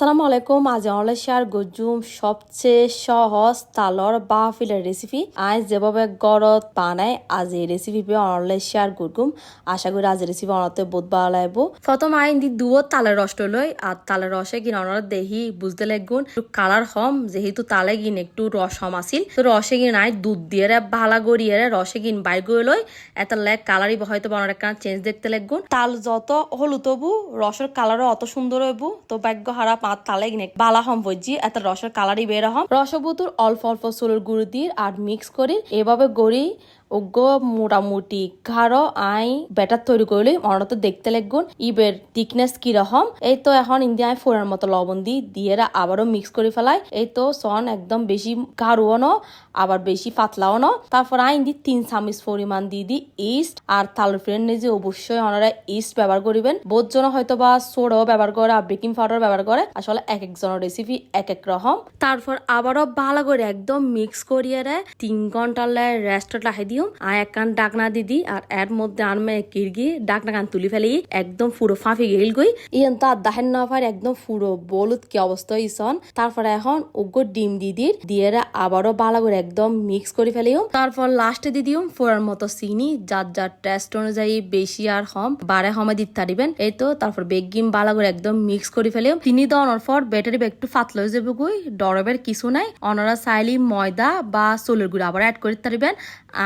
আসসালামু আলাইকুম। আজ অনলাইন শেয়ার গজুম সবচেয়ে সহজ তালর বাফিলের রেসিপি আজ যেভাবে গরত বানাই আজ এই রেসিপি পে অনলাইন শেয়ার করগুম আশা করি আজ রেসিপি অনতে ভালো লাগবো। প্রথম আইন দি দুয়ো তালের রস লই, আর তালের রসে কিন অনার দেহি বুঝতে লাগুন একটু কালার হম যেহেতু তালে গিন একটু রস হম আসিল তো রসে গিন আই দুধ দিয়ে রে, ভালা গড়িয়ে রে, রসে গিন বাইর করে লই, এত লেগ কালারই হয়তো অনেক চেঞ্জ দেখতে লাগুন তাল যত হলুদ হবু, রসের কালারও অত সুন্দর হইবু, তো ভাগ্য হারা পাঁচ তালে গিনে বালা হম বজি এত রসের কালারই বের হম। রসবুতুর অল্প অল্প চুলের গুঁড়ো দিয়ে আর মিক্স করি। এভাবে গড়ি ওগ মোটামুটি ঘাড়ো আই ব্যাটার তৈরি করলি অনত দেখতে লাগগুন ইবের থিকনেস কীরকম এই তো এখন ইন্ডিয়ায় ফোড়ার মতো লবণ দি দিয়ে আবারও মিক্স করে ফেলাই এই তো সন একদম বেশি গাঢ়ও ন আবার বেশি পাতলাও ন। তারপর আইন দি তিন চামিচ পরিমাণ দিয়ে দি ইস্ট আর তাল ফ্রেন্ড নিজে অবশ্যই ওনারা ইস্ট ব্যবহার করিবেন বহুত জন হয়তো বা সোডাও ব্যবহার করে আর বেকিং পাউডার ব্যবহার করে আসলে এক একজনের রেসিপি এক এক রকম তারপর আবারও ভালো করে একদম মিক্স করিয়ে রে তিন ঘণ্টার রেস্ট লাগাই দিও আর এক কান ডাকনা দিদি আর এর মধ্যে আনমে কিরগি ডাকনা কান তুলি ফেলি একদম পুরো ফাঁফি গেল গই ইয়ন তো আর দাহেন না পারে একদম পুরো বলুত কি অবস্থা ইসন তারপরে এখন ওগো ডিম দিদির দিয়ে রে আবারও ভালো করে একদম মিক্স করে ফেলিও তারপর লাস্টে দিদিও ফোড়ার মতো চিনি, যার যার টেস্ট অনুযায়ী বেশি আর হম বারে হমে দিতে পারিবেন। এই তো তারপর বেগিম ভালো করে একদম মিক্স করে ফেলিও চিনি দেওয়ানোর পর ব্যাটারি একটু ফাতলা যাবে গুই ডরবের কিছু নাই। অনারা চাইলি ময়দা বা চুলের গুঁড়ো আবার অ্যাড করে পারিবেন।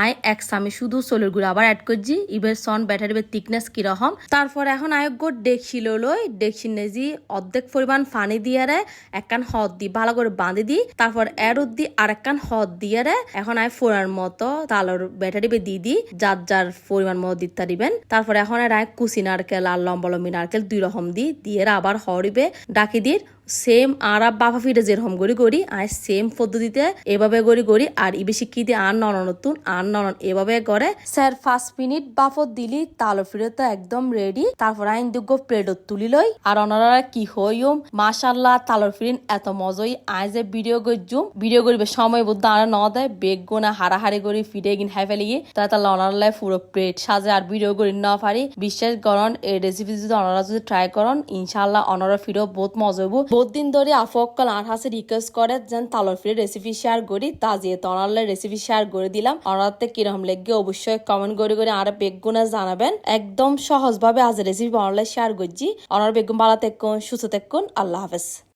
আই এক সামি শুধু চুলের গুঁড়ো, আবার অ্যাড করছি। ইবের সন ব্যাটারি থিকনেস কীরকম তারপর এখন আয়োগ্য ডেকসি লই ডেকসি নেজি অর্ধেক পরিমাণ পানি দিয়ে রে একখান হদ দি, ভালো করে বাঁধি দি, তারপর এর দি আর একখান হদ দিয়ে রে, এখন আয় ফোড়ার মতো তালর ব্যাটারি বে দিয়ে দি, যার যার পরিমাণ মতো দিতে দিবেন তারপর এখন আর আয় কুচি নারকেল আর লম্বা লম্বি নারকেল দুই রকম দি, দিয়ে আবার হরিবে ডাকি দির সেম আর বাফা ফিরে যেরকম করি করি আর সেম পদ্ধতিতে এভাবে করি করি আর ইবে শিক্ষিতে আর নন নতুন, আর নন এভাবে করে স্যার, ফার্স্ট মিনিট বাফত দিলি, তালো ফিরে তো একদম রেডি তারপর আইন দুগ্গ প্লেটত তুলি লই, আর অনারা কি হইম? মাশাল্লাহ তালোর ফিরিন এত মজই আই যে ভিডিও গজুম ভিডিও করিবে সময় বুদ্ধ আর ন দেয়, বেগ গোনা হারাহারি করি ফিরে গিন হাই ফেলি তাই তাহলে অনারলাই পুরো প্লেট সাজে, আর ভিডিও করি না পারি। বিশ্বাস করন, এই রেসিপি যদি অনারা যদি ট্রাই করন ইনশাল্লাহ অনারা ফিরেও বহুত মজা হইব। বহুত দিন ধরে আফকাল আর হাসে রিকোয়েস্ট করে যেন তালর ফিরে রেসিপি শেয়ার করি। তা যে তনালে রেসিপি শেয়ার করে দিলাম। অনারতে কীরকম লেগে অবশ্যই কমেন্ট করে করে আর বেগুনা জানাবেন। একদম সহজভাবে আজ রেসিপি অনলাইন শেয়ার করছি। অনার বেগুন ভালো থাকুন, সুস্থ থাকুন। আল্লাহ হাফেজ।